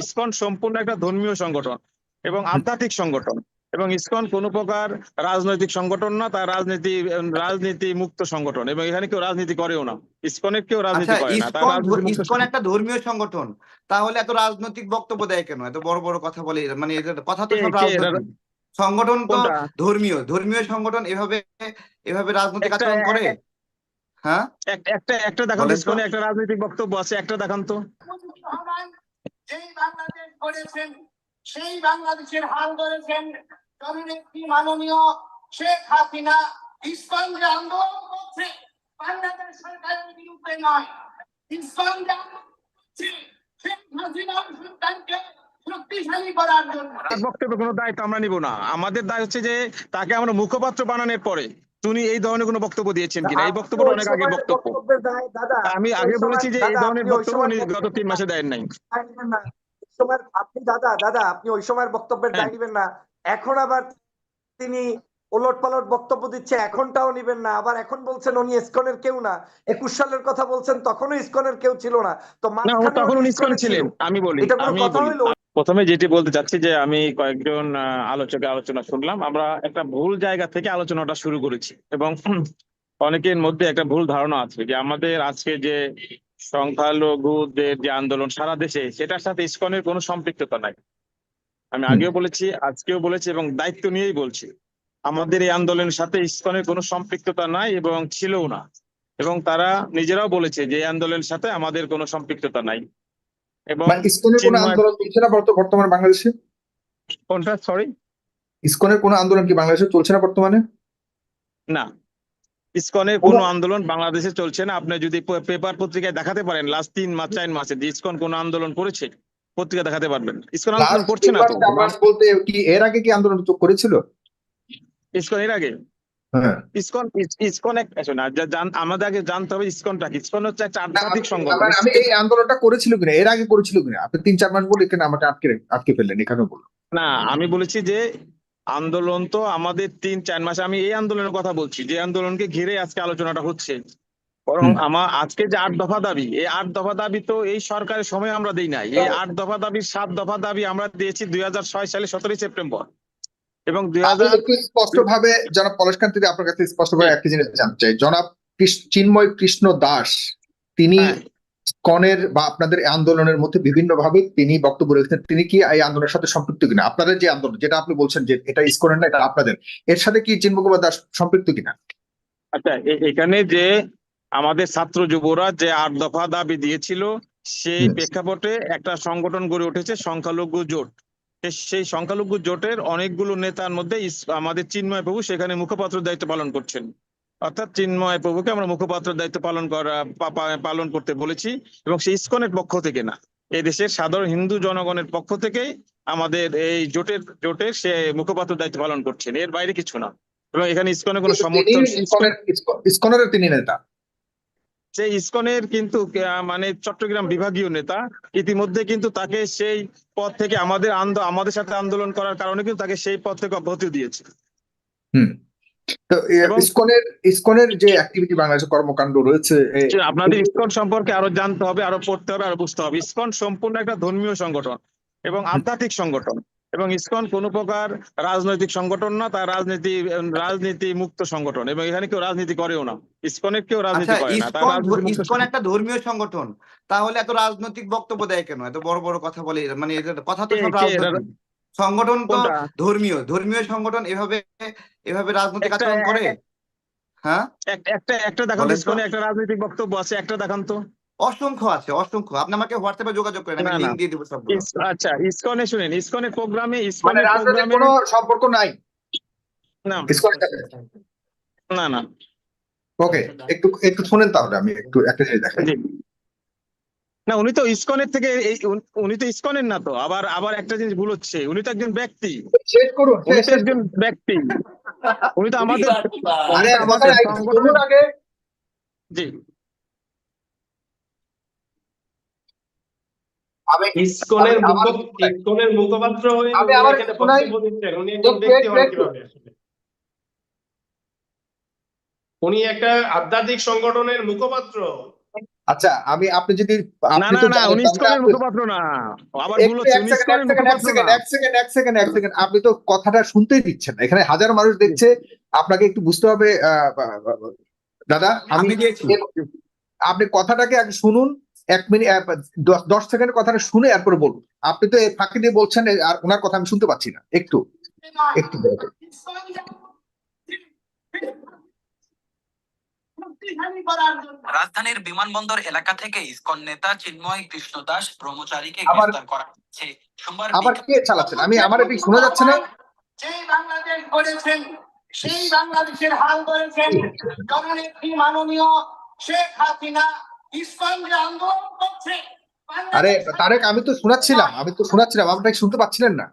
ISKCON সম্পূর্ণ একটা ধর্মীয় সংগঠন এবং আধ্যাত্মিক সংগঠন। এবং ইসকন কোনো প্রকার রাজনৈতিক সংগঠন না তার রাজনীতি রাজনীতি মুক্ত সংগঠন। এবং এখানে কেউ রাজনীতি করেও না। ইসকনের কেউ রাজনীতি আচ্ছা করে না ইসকন একটা ধর্মীয় সংগঠন। তাহলে এত রাজনৈতিক বক্তব্য দেয় কেন? এত বড় বড় কথা বলে মানে কথা তো সব সংগঠন তো ধর্মীয়। ধর্মীয় সংগঠন এভাবে এভাবে রাজনৈতিক আচরণ করে? হ্যাঁ? একটা একটা দেখান ইসকনে একটা রাজনৈতিক বক্তব্য আছে একটা দেখান তো। যেই বাংলাদেশ গড়েছেন, সেই বাংলাদেশের হাল ধরেছেন জননেত্রী মাননীয় শেখ হাসিনা। ইসকন যে আন্দোলন করছে, বাংলাদেশ সরকারের বিরুদ্ধে নয়। ইসকন যে শেখ হাসিনার তার বক্তব্যে কোনো দায়িত্ব আমরা নিব না। আমাদের দায় হচ্ছে যে তাকে আমরা মুখপাত্র বানানোর পরে তুমি এই ধরনের কোনো বক্তব্য দিয়েছেন কিনা? এই বক্তব্যটা অনেক আগে বক্তব্য। আমি আগে বলেছি যে এই ধরনের বক্তব্য উনি গত তিন মাসে দেন নাই। সময় আপনি দাদা দাদা আপনি ওই সময়ের বক্তব্যের হ্যাঁ। দায় নিবেন না। এখন আবার তিনি ওলট পালট বক্তব্য দিচ্ছে এখনটাও নিবেন না। আবার এখন বলছেন উনি ইসকনের কেউ না। একুশ সালের কথা বলছেন তখনও ইসকনের কেউ ছিল না। তো তখন উনি ইসকনে ছিলেন আমি বলি এটা কোনো কথা হইল? প্রথমে যেটি বলতে চাচ্ছি যে আমি কয়েকজন আলোচকের আলোচনা শুনলাম। আমরা একটা ভুল জায়গা থেকে আলোচনাটা শুরু করেছি এবং অনেকের মধ্যে একটা ভুল ধারণা আছে যে আমাদের আজকে যে সংখ্যালঘুদের যে আন্দোলন সারা দেশে সেটার সাথে ইসকনের কোনো সম্পৃক্ততা নাই। আমি আগেও বলেছি আজকেও বলেছি এবং দায়িত্ব নিয়েই বলছি। আমাদের এই আন্দোলনের সাথে ইসকনের কোনো সম্পৃক্ততা নাই এবং ছিলও না। এবং তারা নিজেরাও বলেছে যে এই আন্দোলনের সাথে আমাদের কোনো সম্পৃক্ততা নাই। এবং ইসকনের কোন আন্দোলন চলছে না বর্তমানে বাংলাদেশে? কোনটা? সরি ইসকনের কোন আন্দোলন কি বাংলাদেশে চলছে না বর্তমানে? না। ইসকনের কোনো আন্দোলন বাংলাদেশে চলছে না। আপনি যদি পেপার পত্রিকায় দেখাতে পারেন লাস্ট তিন মাস চার মাসে যে ইসকন কোন আন্দোলন করেছে পত্রিকা দেখাতে পারবেন। ইসকন আন্দোলন করছে না তো? বলতে কি এর আগে কি আন্দোলন করেছিল? ইসকন এর আগে? ইসকন ইস- ইসকন এক আসলে না, যা- জান- আমাদের আগে জানতে হবে ইসকনটা কি? ইসকন হচ্ছে একটা আধ্যাত্মিক আমি- সংগঠন। আমি এই আন্দোলনটা করেছিল কিনা এর আগে করেছিল কিনা? আপনি তিন চার মাস বলে এখানে আমাকে আটকে আটকে ফেললেন এখানেও বলুন। না আমি বলেছি যে আন্দোলন তো আমাদের তিন চার মাস আমি এই আন্দোলনের কথা বলছি যে আন্দোলনকে ঘিরে আজকে আলোচনাটা হচ্ছে। বরং। আমার আজকে যে আট দফা দাবি এই আট দফা দাবি তো এই সরকারের সময় আমরা দেই নাই। এই আট দফা দাবির সাত দফা দাবি আমরা দিয়েছি দুই হাজার ছয় সালে সতেরোই সেপ্টেম্বর। এবং দুই হাজার একটু স্পষ্ট ভাবে জনাব পলাশকান্তি আপনার কাছে স্পষ্ট ভাবে একটা জিনিস জানতে চাই। জনাব চিন্ময় কৃষ্ণ দাস তিনি হ্যাঁ। কনের বা আপনাদের আন্দোলনের মধ্যে বিভিন্ন ভাবে তিনি বক্তব্য রেখেছেন। তিনি কি এই আন্দোলনের সাথে সম্পৃক্ত কিনা? আপনাদের যে আন্দোলন যেটা আপনি বলছেন যে এটা ইসকনের না এটা আপনাদের। এর সাথে কি চিন্ময় কুমার দাস সম্পৃক্ত কিনা? আচ্ছা এখানে যে আমাদের ছাত্র যুবরা যে আট দফা দাবি দিয়েছিল সেই প্রেক্ষাপটে একটা সংগঠন গড়ে উঠেছে সংখ্যালঘু জোট। সেই সংখ্যালঘু জোটের অনেকগুলো নেতার মধ্যে আমাদের চিন্ময় প্রভু সেখানে মুখপাত্র দায়িত্ব পালন করছেন। অর্থাৎ চিন্ময় প্রভুকে আমরা মুখপাত্র দায়িত্ব পালন করা পালন করতে বলেছি এবং সেই ইস্কনের পক্ষ থেকে না। এই দেশের সাধারণ হিন্দু জনগণের পক্ষ থেকেই আমাদের এই জোটের জোটের সে মুখপাত্র দায়িত্ব পালন করছেন। এর বাইরে কিছু না। এবং এখানে ইস্কনের কোনো সমর্থন ইসকনের ইসকন- ইসকনের তিনি নেতা। সেই ইসকনের কিন্তু আহ, মানে চট্টগ্রাম বিভাগীয় নেতা ইতিমধ্যে কিন্তু তাকে সেই পদ থেকে আমাদের আমাদের সাথে আন্দোলন করার কারণে কিন্তু তাকে সেই পদ থেকে অব্যাহতি দিয়েছে। হুম। তো ইসকনের ইসকনের যে অ্যাক্টিভিটি বাংলাদেশে কর্মকাণ্ড রয়েছে আপনাদের ইসকন সম্পর্কে আরও জানতে হবে আরও পড়তে হবে আরও বুঝতে হবে। ইসকন সম্পূর্ণ একটা ধর্মীয় সংগঠন এবং আধ্যাত্মিক সংগঠন। এবং ইসকন কোনো প্রকার রাজনৈতিক সংগঠন না তার রাজনীতি রাজনীতি মুক্ত সংগঠন এবং এখানে কেউ রাজনীতি করেও না। ইসকনের কেউ রাজনীতি আচ্ছা করে না ইসকন একটা ধর্মীয় সংগঠন তাহলে এত রাজনৈতিক বক্তব্য দেয় কেন? এত বড় বড় কথা বলে মানে কথা তো সংগঠন তো ধর্মীয় ধর্মীয় সংগঠন এভাবে এভাবে রাজনৈতিক আচরণ করে? হ্যাঁ? একটা একটা দেখান ইসকনে একটা রাজনৈতিক বক্তব্য আছে একটা দেখান তো। অসংখ্য আছে অসংখ্য। আপনি আমাকে হোয়াটসঅ্যাপে যোগাযোগ করেন আমি। লিংক দিয়ে দেবো সবগুলো আচ্ছা ইসকনে শুনেন ইসকনের প্রোগ্রামে মানে ইসকনের রাজনীতির প্রোগ্রামে কোনো সম্পর্ক নাই। না। ইসকনের সাথে না না। ওকে একটু একটু শুনেন তাহলে আমি একটু একটা জিনিস দেখাই। জি। না উনি তো ইসকনের থেকে এই- উনি- তো ইসকনের না তো আবার আবার একটা জিনিস ভুল হচ্ছে উনি তো একজন ব্যক্তি। শেষ করুন উনি তো একজন ব্যক্তি। উনি তো আমাদের আগে। জি। ইসকনের আমি- আমার- মুখ ইসকনের মুখপাত্র হয়ে আমি উনি আমার এখানে শোনাই- বক্তব্য দিচ্ছেন। উনি একজন ব্যক্তি হন কীভাবে আসলে? উনি একটা আধ্যাত্মিক সংগঠনের মুখপাত্র। আচ্ছা আমি আপনি যদি না না তো না উনি ইসকনের মুখপাত্র না। আবার ভুল হচ্ছে উনি ইসকনের এক সেকেন্ড, এক মুখপাত্র না। এক সেকেন্ড, এক সেকেন্ড, এক সেকেন্ড। আপনি তো কথাটা শুনতেই দিচ্ছেন না। এখানে হাজার মানুষ দেখছে। আপনাকে একটু বুঝতে হবে দাদা আমি আমি আপনি কথাটাকে আগে শুনুন। এক মিনিট দশ- সেকেন্ড কথাটা শুনে এরপরে বলুন। আপনি তো ফাঁকি দিয়ে বলছেন আর ওনার কথা আমি শুনতে পাচ্ছি না। একটু একটু রাজধানীর বিমানবন্দর এলাকা থেকে ইসকন নেতা চিন্ময় কৃষ্ণ দাস ব্রহ্মচারীকে গ্রেফতার করা হয়েছে সোমবার আবার কে চালাচ্ছেন? আমি আমার এটি শোনা যাচ্ছে না। যেই বাংলাদেশ গড়েছেন সেই বাংলাদেশের হাল ধরেছেন জননেত্রী মাননীয় শেখ হাসিনা। ইসকন যে আন্দোলন করছে আরে তারেক আমি তো শোনাচ্ছিলাম আমি তো শোনাচ্ছিলাম আপনাকে শুনতে পাচ্ছিলেন না?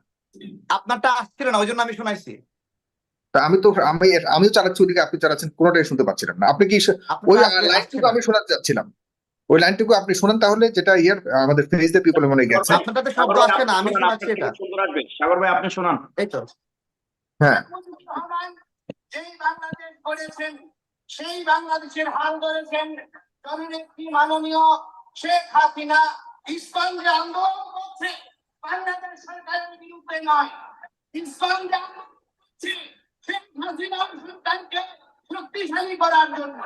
আপনারটা আসছিল না ওই জন্য আমি শোনাইছি। তা আমি তো আমি আমিও চালাচ্ছি ওদিকে আপনি চালাচ্ছেন কোনোটাই শুনতে পাচ্ছিলাম না। আপনি কি ওই লাইনটুকু আমি শোনাতে যাচ্ছিলাম ওই লাইনটুকু আপনি শোনান তাহলে যেটা ইয়ার আমাদের ফেস দ্য পিপল মনে গেছে। আপনারটাতে শব্দ আসছে না আমি শোনাচ্ছি এটা। সাগর ভাই আপনি শোনান। এই তো। হ্যাঁ। যেই বাংলাদেশ গড়েছেন সেই বাংলাদেশের হাল ধরেছেন জননেত্রী মাননীয় শেখ হাসিনা ইসকন যে আন্দোলন করছে। বাংলাদেশ সরকারের বিরুদ্ধে নয়। ইসকন যে আন্দোলন করছে শেখ হাসিনার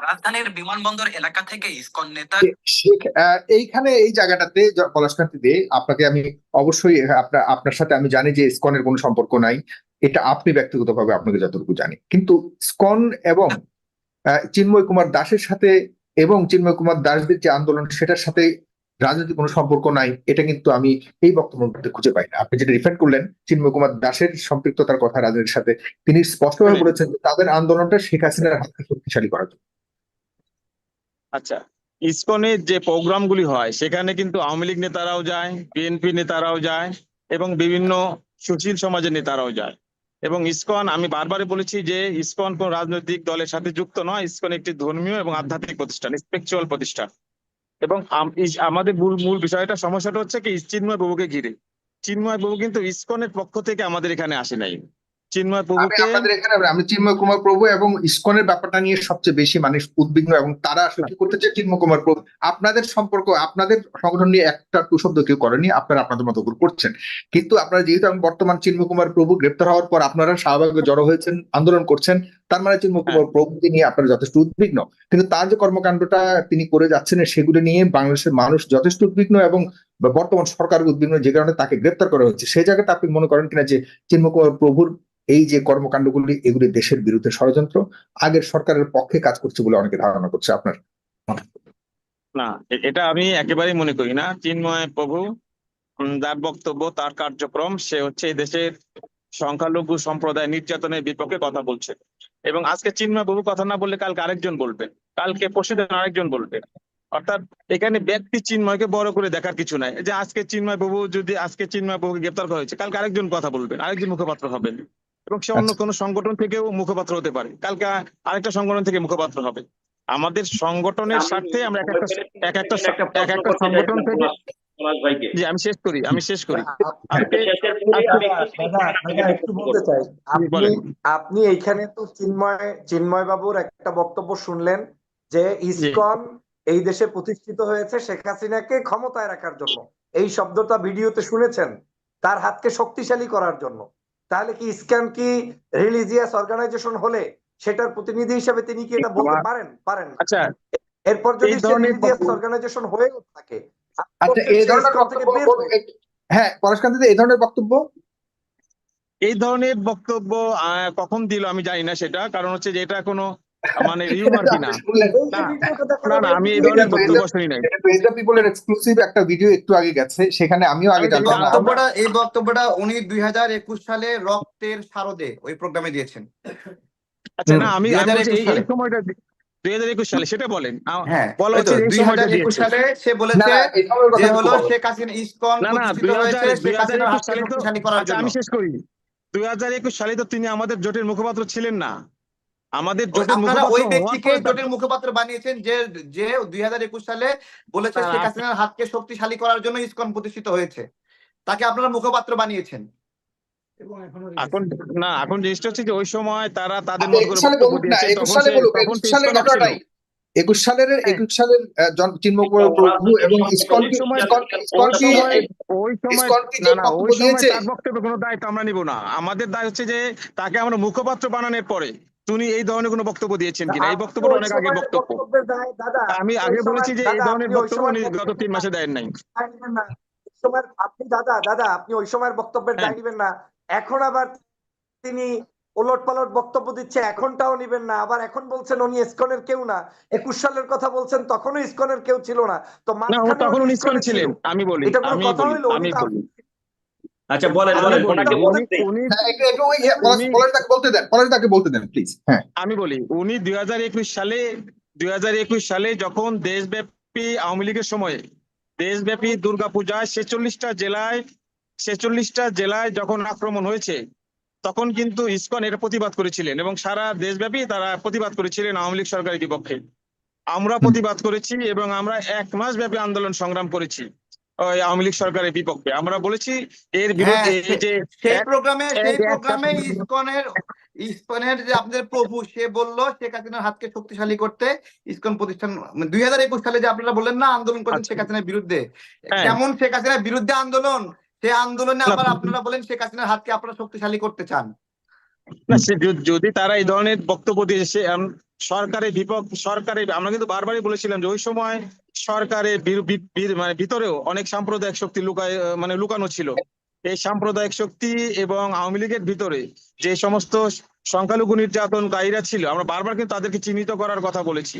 রাজধানীর বিমানবন্দর এলাকা থেকে ইসকন নেতা শেখ আহ, এইখানে এই জায়গাটাতে পলাশকান্তিতে আপনাকে আমি অবশ্যই আপনার আপনার সাথে আমি জানি যে স্কনের কোনো সম্পর্ক নাই। এটা আপনি ব্যক্তিগতভাবে আপনাকে যতটুকু জানি। কিন্তু স্কন এবং চিন্ময় কুমার দাসের সাথে এবং চিন্ময় কুমার দাসদের যে আন্দোলন সেটার সাথে রাজনৈতিক কোনো সম্পর্ক নাই এটা কিন্তু আমি এই বক্তব্যের মধ্যে খুঁজে পাই না। আপনি যেটা রিফার করলেন চিন্ময় কুমার দাসের সম্পৃক্ততার কথা রাজনীতির সাথে তিনি স্পষ্টভাবে বলেছেন যে তাদের আন্দোলনটা শেখ হাসিনার হাতকে শক্তিশালী করার জন্য। আচ্ছা ইসকনের যে প্রোগ্রামগুলি হয় সেখানে কিন্তু আওয়ামী লীগ নেতারাও যায় বিএনপি নেতারাও যায় এবং বিভিন্ন সুশীল সমাজের নেতারাও যায়। এবং ইসকন, আমি বারবারই বলেছি যে ইসকন কোন রাজনৈতিক দলের সাথে যুক্ত নয়। ইসকন একটি ধর্মীয় এবং আধ্যাত্মিক প্রতিষ্ঠান স্পিরিচুয়াল প্রতিষ্ঠান। এবং আমাদের মূল মূল বিষয়টা, সমস্যাটা হচ্ছে কি, চিন্ময় বাবুকে ঘিরে। চিন্ময় বাবু কিন্তু ইসকনের পক্ষ থেকে আমাদের এখানে আসে নাই। চিন্ময় আমি বাবুকে আপনাদের এখানে আমি চিন্ময় কুমার প্রভু এবং ইসকনের ব্যাপারটা নিয়ে সবচেয়ে বেশি মানুষ উদ্বিগ্ন এবং তারা আসলে কি করতে চায় চিন্ময় কুমার প্রভু? আপনাদের সম্পর্ক আপনাদের সংগঠন নিয়ে একটা টু শব্দ কেউ করেনি আপনারা আপনাদের মতো করে করছেন। কিন্তু আপনারা যেহেতু এখন বর্তমান চিন্ময় কুমার প্রভু গ্রেপ্তার হওয়ার পর আপনারা শাহবাগে জড়ো হয়েছেন আন্দোলন করছেন তার মানে চিন্ময় কুমার প্রভুকে নিয়ে আপনারা যথেষ্ট উদ্বিগ্ন। কিন্তু তার যে কর্মকাণ্ডটা তিনি করে যাচ্ছেন সেগুলো নিয়ে বাংলাদেশের মানুষ যথেষ্ট উদ্বিগ্ন এবং বর্তমান সরকার উদ্বিগ্ন যে কারণে তাকে গ্রেপ্তার করা হচ্ছে সেই জায়গাটা আপনি মনে করেন কিনা যে চিন্মকুমার প্রভুর এই যে কর্মকাণ্ডগুলি, এগুলি দেশের বিরুদ্ধে ষড়যন্ত্র, আগের সরকারের পক্ষে কাজ করছে বলে অনেকে ধারণা করছে আপনার না এটা আমি একেবারেই মনে করি না। চিন্ময় প্রভু যার বক্তব্য, তার কার্যক্রম, সে হচ্ছে এই দেশের সংখ্যালঘু সম্প্রদায় নির্যাতনের বিপক্ষে কথা বলছে। এবং আজকে চিন্ময় প্রভু কথা না বললে কালকে আরেকজন বলবে, কালকে পরশুদিন আরেকজন বলবে। অর্থাৎ এখানে ব্যক্তি চিন্ময়কে বড় করে দেখার কিছু নাই। যে আজকে চিন্ময় বাবু যদি আজকে চিন্ময় প্রভুকে গ্রেপ্তার করা হয়েছে কালকে আরেকজন কথা বলবেন আরেকজন মুখপাত্র হবেন। এবং সে অন্য আচ্ছা। কোনো সংগঠন থেকেও মুখপাত্র হতে পারে। কালকে আরেকটা সংগঠন থেকে মুখপাত্র হবে। আমাদের সংগঠনের স্বার্থে আমরা এক একটা এক একটা এক একটা সংগঠন থেকে জি আমি শেষ করি আমি শেষ করি। দাদা একটু বলতে চাই। আপনি এইখানে তো চিন্ময় চিন্ময় বাবুর একটা বক্তব্য শুনলেন যে ইসকন এই দেশে প্রতিষ্ঠিত হয়েছে শেখ হাসিনাকে ক্ষমতায় রাখার জন্য। এই শব্দটা ভিডিওতে শুনেছেন তার হাতকে শক্তিশালী করার জন্য। তাহলে কি ইসকন কি রিলিজিয়াস অর্গানাইজেশন হলে সেটার প্রতিনিধি হিসেবে তিনি কি এটা বলতে পারেন? পারেন। আচ্ছা এরপর যদি রিলিজিয়াস অর্গানাইজেশন হয়েও থাকে আচ্ছা এই ধরনের বক্তব্য হয়ে-। হ্যাঁ পরশকান্তিতে এই ধরনের বক্তব্য? এই ধরনের বক্তব্য আহ, কখন দিল আমি জানি না সেটা। কারণ হচ্ছে যে এটা কোনো মানে না, না না আমি এই ভিডিওটা ধরনের বক্তব্য শুনি নাই। এটা পিপলের এক্সক্লুসিভ একটা ভিডিও একটু আগে গেছে সেখানে আমিও আগে জানতাম না। বক্তব্যটা এই বক্তব্যটা উনি দুই হাজার একুশ সালে রক্তের শারদে ওই প্রোগ্রামে দিয়েছেন। আচ্ছা না আমি 2021 এই- সময়টা দুই হাজার একুশ সালে সেটা বলেন। হ্যাঁ বলা হচ্ছে এই 2021 সময়টা সালে সে বলেছে যে হলো। শেখ হাসিনা ইসকন না না দুই হাজার দুই হাজার একুশ সালে তো আচ্ছা জন্য। আমি শেষ করি। দুই হাজার একুশ সালে তো তিনি আমাদের জোটের মুখপাত্র ছিলেন না। আমাদের জোটের ওই ব্যক্তিকে জোটের মুখপাত্র বানিয়েছেন যে যে দুই হাজার একুশ সালে বলেছে না, শেখ হাসিনার হাতকে শক্তিশালী করার জন্য ইসকন প্রতিষ্ঠিত হয়েছে। তাকে আপনারা মুখপাত্র বানিয়েছেন। এখন না এখন জিনিসটা হচ্ছে যে ওই সময় তারা তাদের আপনি একুশ সালের। ঘটনাটাই। একুশ সালের চিন্ময় প্রভু এবং ইসকন ওই সময় বক্তব্য তার বক্তব্যের কোনো দায়িত্ব আমরা নিব না। আমাদের দায় হচ্ছে যে তাকে আমরা মুখপাত্র বানানোর পরে তিনি এই ধরনের কোনো বক্তব্য দিয়েছেন কিনা? এই ওই অনেক আগে বক্তব্য। আমি আগে বলেছি যে এই ধরনের বক্তব্য উনি গত তিন মাসে দেন নাই। আপনি দাদা দাদা আপনি ওই সময়ের বক্তব্যের হ্যাঁ। দায় নেবেন না। এখন আবার তিনি ওলট পালট বক্তব্য দিচ্ছে এখনটাও নিবেন না। আবার এখন বলছেন উনি ইসকনের কেউ না। একুশ সালের কথা বলছেন তখনও ইসকনের কেউ ছিল না। তো তখন উনি ছিলেন আমি বলি এটা কোনো কথা হইল? উনি আমি বলি আচ্ছা বলেন বলেন ওনাকে উনি- বলতে দেন। উনি হ্যাঁ তাকে বলতে দেন তাকে বলতে দেন প্লিজ হ্যাঁ। আমি বলি উনি দুই হাজার একুশ সালে দুই হাজার একুশ সালে যখন দেশব্যাপী আওয়ামী লীগের সময়ে দেশব্যাপী দুর্গাপূজায় ছেচল্লিশটা জেলায় ছেচল্লিশটা জেলায় যখন আক্রমণ হয়েছে তখন কিন্তু ইসকন এর প্রতিবাদ করেছিলেন এবং সারা দেশব্যাপী তারা প্রতিবাদ করেছিলেন আওয়ামী লীগ সরকারের বিপক্ষে। আমরা প্রতিবাদ করেছি এবং আমরা এক মাস ব্যাপী আন্দোলন সংগ্রাম করেছি। আওয়ামী লীগ সরকারের বিপক্ষে আমরা বলেছি এর বিরুদ্ধে হ্যাঁ, এই যে সেই প্রোগ্রামে সেই প্রোগ্রামে ইসকনের ইসকনের যে আপনাদের প্রভু সে বলল শেখ হাসিনার হাতকে শক্তিশালী করতে ইসকন প্রতিষ্ঠান দুই হাজার একুশ সালে যে আপনারা বললেন না আন্দোলন করেন আচ্ছা। শেখ হাসিনার বিরুদ্ধে হ্যাঁ। কেমন শেখ হাসিনার বিরুদ্ধে আন্দোলন সেই আন্দোলনে আবার আপনারা বলেন শেখ হাসিনার হাতকে আপনারা শক্তিশালী করতে চান না যদি- যদি তারা এই ধরনের বক্তব্য দিয়েছে সরকারের বিপক্ষ সরকারের আমরা কিন্তু বারবারই বলেছিলাম যে ওই সময় সরকারের মানে ভিতরেও অনেক সাম্প্রদায়িক শক্তি লুকায় মানে লুকানো ছিল। এই সাম্প্রদায়িক শক্তি এবং আওয়ামী লীগের ভিতরে যে সমস্ত সংখ্যালঘু নির্যাতনকারীরা ছিল, আমরা বারবার কিন্তু তাদেরকে চিহ্নিত করার কথা বলেছি।